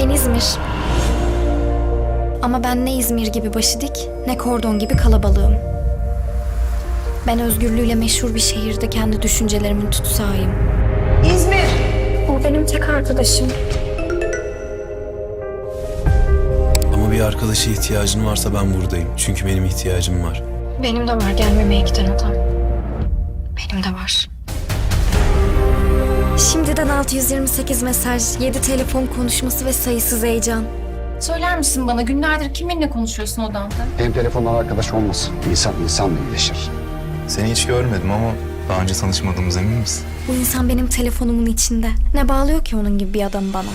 Ben İzmir. Ama ben ne İzmir gibi başı dik, ne kordon gibi kalabalığım. Ben özgürlüğüyle meşhur bir şehirde kendi düşüncelerimin tutsağıyım. İzmir. O benim tek arkadaşım. Ama bir arkadaşa ihtiyacın varsa ben buradayım. Çünkü benim ihtiyacım var. Benim de var gelmemeye giden adam. Benim de var. Şimdiden 628 mesaj, 7 telefon konuşması ve sayısız heyecan. Söyler misin bana günlerdir kiminle konuşuyorsun odanda? Benim telefonla arkadaş olmasın. İnsan insanla iyileşir. Seni hiç görmedim ama daha önce tanışmadığımız emin misin? Bu insan benim telefonumun içinde. Ne bağlıyor ki onun gibi bir adam bana?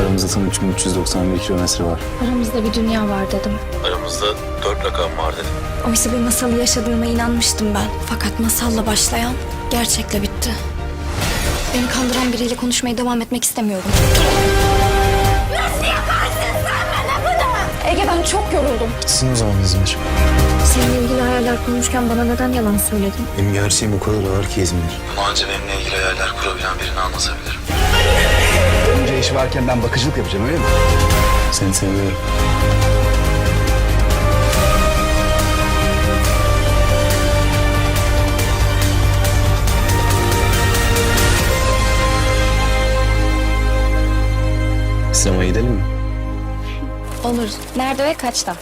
Aramızda tam 3391 kilometre var. Aramızda bir dünya var dedim. Aramızda dört rakam var dedim. Oysa bir masalı yaşadığıma inanmıştım ben. Fakat masalla başlayan gerçekle bitti. Beni kandıran biriyle konuşmaya devam etmek istemiyorum. Nasıl yaparsın sen bana bunu? Ege ben çok yoruldum. Gitsin o zaman İzmir. Seninle ilgili hayaller kurmuşken bana neden yalan söyledin? Benim gerçeğim o kadar ağır ki İzmir. Bunu ancak benimle ilgili hayaller kurabilen birine anlatabilirim. Önce iş varken ben bakıcılık yapacağım öyle mi? Seni seviyorum. Sinemaya gidelim mi? Olur. Nerede ve kaçta?